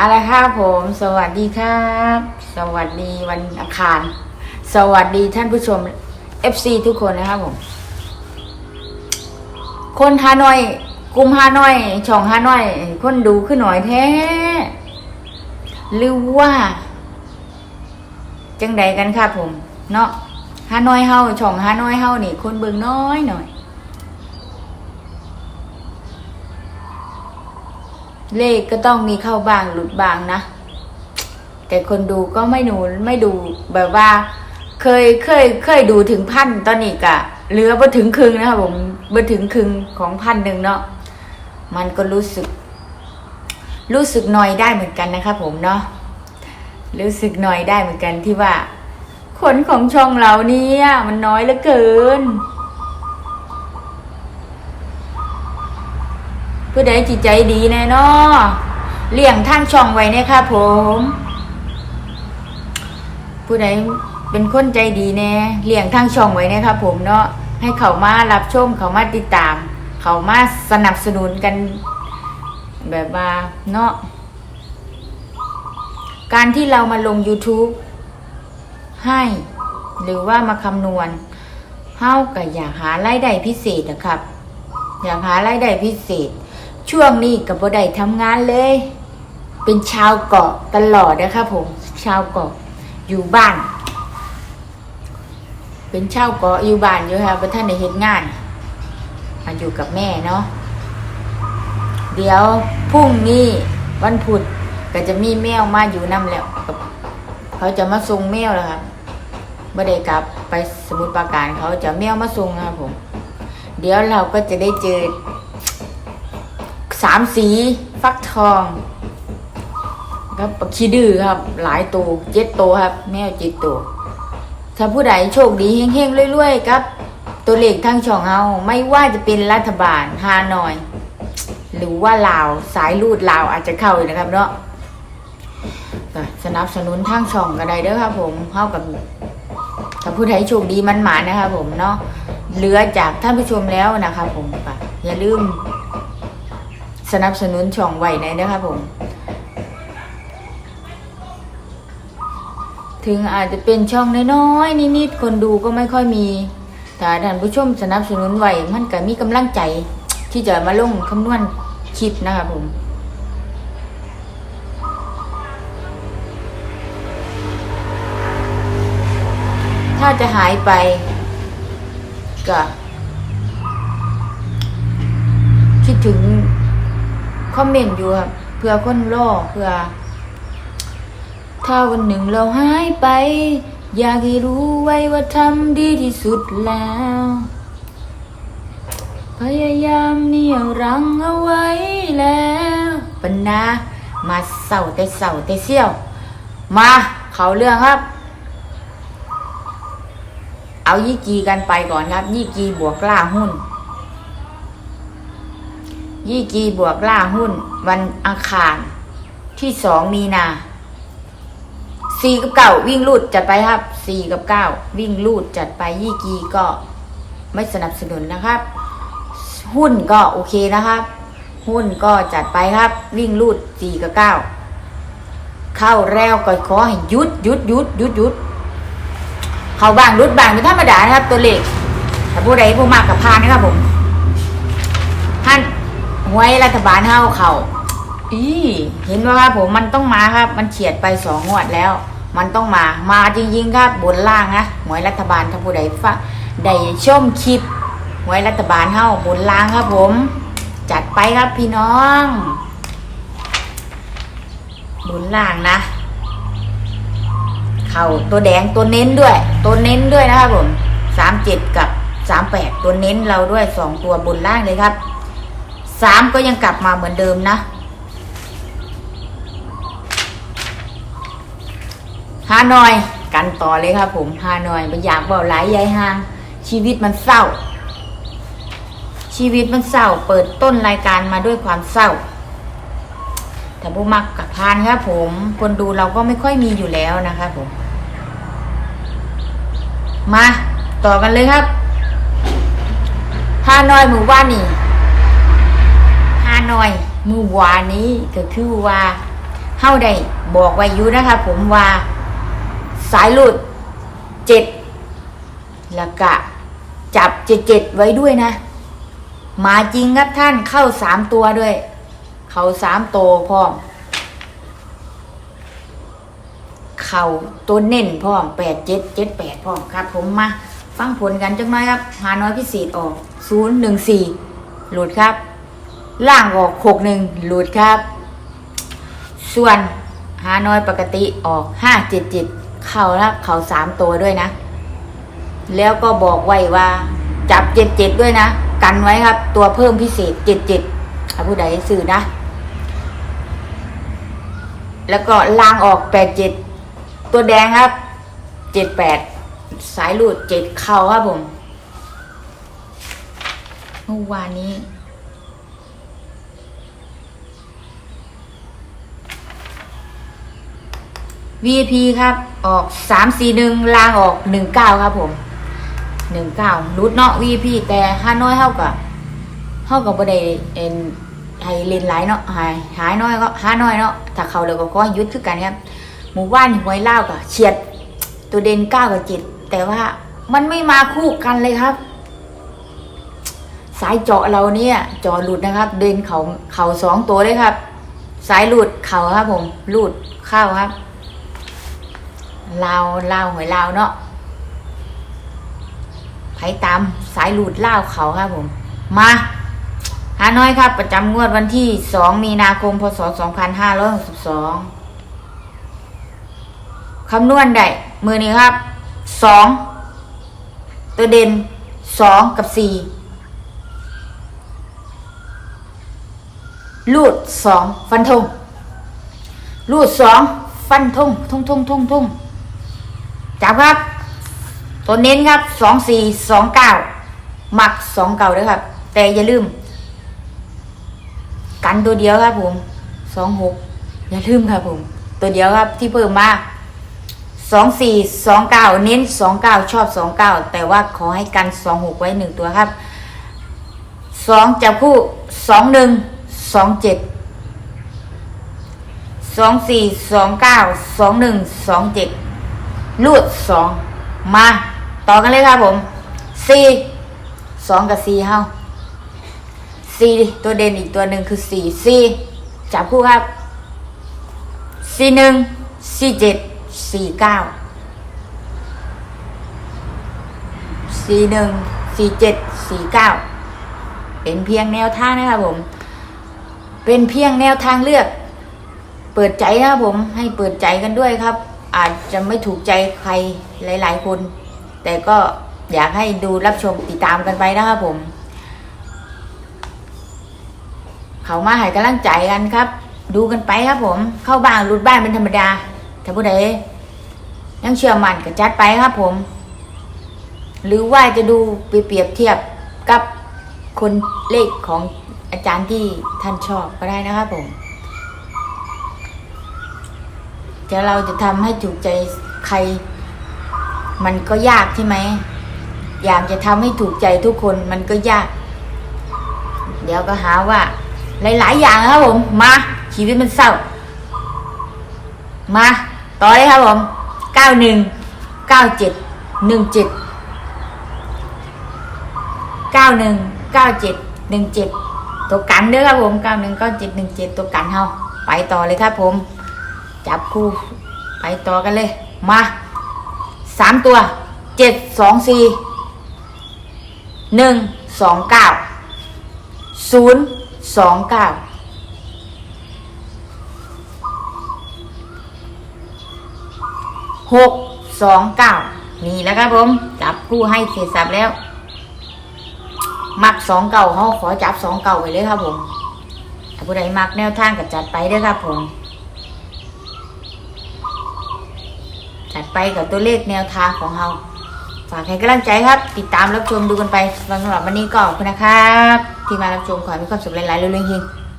อะไรครับผม สวัสดีครับ สวัสดีวันอังคาร สวัสดีท่านผู้ชม FC ทุกคนนะครับผม คนฮานอย กลุ่มฮานอย ช่องฮานอย คนดูขึ้นหน่อยแท้ หรือว่า จังใดกันครับผม เนาะฮานอยเฮาช่องฮานอยเฮานี่ คนเบิ่งน้อยหน่อย เลขก็ต้องมีเข้าบางหลุดบางนะ แต่คนดูก็ไม่หนูไม่ดูแบบว่า เคยเคยเคยดูถึงพันตอนนี้กะเหลือบ่ถึงครึ่งนะครับผมบ่ถึงครึ่งของพันหนึ่งเนาะมันก็รู้สึก รู้สึกหน่อยได้เหมือนกันนะครับผมเนาะรู้สึกหน่อยได้เหมือนกันที่ว่า คนของช่องเราเนี่ยมันน้อยเหลือเกิน ผู้ใดจิตใจดีแน่นอเลี่ยงท่างช่องไว้เนี่ยครับผม ผู้ใดเป็นคนใจดีแน่เลี่ยงทางช่องไว้เนี่ยครับผมเนาะให้เขามารับชมเขามาติดตาม เขามาสนับสนุนกันแบบว่าเนาะการที่เรามาลง YouTube ให้ หรือว่ามาคำนวณเฮาก็อยากหารายได้พิเศษนะครับ อยากหารายได้พิเศษ ช่วงนี้กับบ่ได้ทำงานเลย เป็นชาวเกาะตลอดนะครับผมชาวเกาะอยู่บ้าน เป็นชาวเกาะอยู่บ้านอยู่ครับท่านในเห็นงานมาอยู่กับแม่เนาะเดี๋ยวพรุ่งนี้วันพุธก็จะมีแมวมาอยู่นํแล้วเขาจะมาส่งแมวแล้วครับบ่ได้กลับไปสมุทรปราการเขาจะแมวมาส่งครับผม เดี๋ยวเราก็จะได้เจอ สามสีฟักทองครับขี้ดื้อครับ หลายตัวเจ็ดตัวครับ แมวเจ็ดตัวถ้าผู้ใดโชคดีเฮงๆรวยๆครับ ตัวเลขทั้งช่องเฮาไม่ว่าจะเป็นรัฐบาลฮานอย หรือว่าลาวสายลูดลาวอาจจะเข้าอยู่นะครับเนาะสนับสนุนทางช่องก็ได้เด้อครับ ผมเข้ากับถ้าผู้ใดโชคดีมันหมานะครับผมเนาะเหลือจากท่านผู้ชมแล้วนะครับผมอย่าลืม สนับสนุนช่องไว้ในนะครับผม ถึงอาจจะเป็นช่องน้อยๆนิดๆคนดูก็ไม่ค่อยมีแต่ท่านผู้ชมสนับสนุนไว้มันก็มีกำลังใจ ที่จะมาลงคำนวณคลิปนะครับผมถ้าจะหายไปก็คิดถึง คอมเมนต์อยู่ครับเพื่อคนรอเพื่อถ้าวันหนึ่งเราหายไป อยากให้รู้ไว้ว่าทำดีที่สุดแล้ว พยายามเนี่ยรังเอาไว้แล้วปัญนามาเศร้าแต่เศร้าแต่เสี้ยว มาเขาเรื่องครับ เอายี่กีกันไปก่อนครับ ยี่กีบวกกล่าหุ้น ยี่กีบวกล่าหุ้น วันอังคารที่สองมีนาสี่กับเก้าวิ่งลูดจัดไปครับสี่กับเก้าวิ่งลูดจัดไปยี่กีก็ไม่สนับสนุนนะครับ หุ้นก็โอเคนะครับ หุ้นก็จัดไปครับ วิ่งลูดสี่กับเก้าเข้าแล้วก็ขอให้หยุดหยุดหยุดหยุดหยุดเขาบ้างรุดบ้างเป็นธรรมดานะครับ ตัวเลขถ้าผู้ใดผู้มากกับพานนะครับผมท่าน หวยรัฐบาลเฮาเขาอีเห็นว่าครับผมมันต้องมาครับ มันเฉียดไปสองงวดแล้ว มันต้องมา มาจริง ๆ ครับบนล่างนะหวยรัฐบาลถ้าผู้ใดฟ้าได้ชมคลิปหวยรัฐบาลเฮาบนล่างครับผม จัดไปครับพี่น้องบนล่างนะ เข่าตัวแดงตัวเน้นด้วย ตัวเน้นด้วยนะครับผมสามเจ็ดกับสามแปดตัวเน้นเราด้วยสองตัวบนล่างเลยครับ สามก็ยังกลับมาเหมือนเดิมนะฮานอยกันต่อเลยครับผมฮานอยไม่อยากบอกหลายยายห่าง ชีวิตมันเศร้า ชีวิตมันเศร้า เปิดต้นรายการมาด้วยความเศร้าแต่ผู้มักกับพานครับผม คนดูเราก็ไม่ค่อยมีอยู่แล้วนะครับผม มา ต่อกันเลยครับฮานอยหมู่บ้านนี่ ฮานอยมือวานนี้ก็คือว่าเฮาได้บอกไว้อยู่นะครับผมว่า สายหลุดเจ็ดแล้วก็จับเจ็ดเจ็ดไว้ด้วยนะมาจริงครับท่านเข้าสามตัวด้วย เข้าสามโตพร้อม เข่าตัวเน่นพร้อมแปดเจ็ดเจ็ดแปดพร้อมครับ ผมมาฟังผลกันจังน้อยครับ หาน้อยพิเศษออกศูนย์หนึ่งสี่หลุดครับ ล่างออกหกหนึ่งหลุดครับ ส่วนหาน้อยปกติออกห้าเจ็ดเจ็ดเข่าแล้วเข่าสามตัวด้วยนะ แล้วก็บอกไว้ว่า จับเจ็ดเจ็ดด้วยนะ กันไว้ครับ ตัวเพิ่มพิเศษเจ็ดเจ็ดถ้าผู้ใดสื่อนะ แล้วก็ล่างออกแปดเจ็ดตัวแดงครับเจ็ดแปดสายหลุดเจ็ดเข่าครับผมเมื่อวานนี้ VIP ครับ ออกสามสี่หนึ่งลางออกหนึ่งเก้าครับผมหนึ่งเก้ารุดเนาะ VIP แต่ห้าน้อยเท่ากับเท่ากับประเดเอ็นให้เล่นหลายเนาะหายหายน้อยก็ห้าน้อยเนาะถ้าเขาเดี๋ยวก็ขอให้ยุดคือกันครับ หมู่บ้านหวยเล่ากับเฉียด ตัวเด่นเก้ากับเจ็ดแต่ว่ามันไม่มาคู่กันเลยครับ สายเจาะเราเนี่ยเจาะหลุดนะครับ เด่นเขาเขาสองตัวเลยครับ สายหลุดเข่าครับผมหลุดเข้าครับ ลาวลาวหวยลาวเนาะไผตามสายหลุดลาวเขาครับผม มาหาน้อยครับ ประจำงวดวันที่สองมีนาคมพศสองพันห้าร้อยหกสิบสองคำนวณได้ มือนี้ครับสองตัวเด่นสองกับสี่ลูดสองฟันธงลูดสองฟันธงทุ่งทุ่งทุ่งทุ่ง จับครับ ตัวเน้นครับสองสี่สองเก้าหมักสองเก่าด้วยครับ แต่อย่าลืม กันตัวเดียวครับผมสองหกอย่าลืมครับผม ตัวเดียวครับที่เพิ่มมาสองสี่สองเก้าเน้นสองเก้าชอบสองเก้าแต่ว่าขอให้กันสองหกไว้หนึ่งตัวครับสองจับคู่สองหนึ่งสองเจ็ดสองสี่สองเก้าสองหนึ่งสองเจ็ด ลูดสองมา ต่อกันเลยครับผมสี่สองกับสี่เฮาสี่ตัวเด่นอีกตัวหนึ่งคือสี่สี่จับคู่ครับสี่หนึ่งสี่เจ็ดสี่เก้าสี่หนึ่งสี่เจ็ดสี่เก้าเป็นเพียงแนวทางนะครับผม เป็นเพียงแนวทางเลือก เปิดใจนะครับผมให้เปิดใจกันด้วยครับ อาจจะไม่ถูกใจใครหลาย ๆ คน แต่ก็อยากให้ดูรับชมติดตามกันไปนะครับผม เขามาให้กำลังใจกันครับ ดูกันไปครับผม เข้าบ้านรุดบ้านเป็นธรรมดาถ้าผู้ใดยังเชื่อมั่นก็จัดไปครับผม หรือว่าจะดูไปเปรียบเทียบกับคนเลขของอาจารย์ที่ท่านชอบก็ได้นะครับผม จะเราจะทำให้ถูกใจใคร มันก็ยากใช่ไหม อยากจะทำให้ถูกใจทุกคนมันก็ยาก เดี๋ยวก็หาว่า หลาย ๆ อย่างครับผม มาชีวิตมันเศร้า มาต่อเลยครับผมเก้าหนึ่งเก้าเจ็ดหนึ่งเจ็ดเก้าหนึ่งเก้าเจ็ดหนึ่งเจ็ดตัวกันเด้อครับผมเก้าหนึ่งเก้าเจ็ดหนึ่งเจ็ดตัวกันเฮาไปต่อเลยครับผม จับคู่ ไปต่อกันเลย มาสามตัวเจ็ดสองสี่หนึ่งสองเก้าศูนย์สองเก้าหกสองเก้านี่แล้วครับผม จับคู่ให้เสร็จสับแล้ว มักสองเก่าเขาขอจับสองเก่าไปเลยครับผมถ้าผู้ใดมักแนวทางก็จัดไปเด้อครับผม จัด ไปกับตัวเลขแนวทางของเราฝากให้กำลังใจครับ ติดตามรับชมดูกันไปสำหรับวันนี้ก็ขอบคุณนะครับ ที่มารับชมขอให้มีความสุขหลายๆเรื่องๆ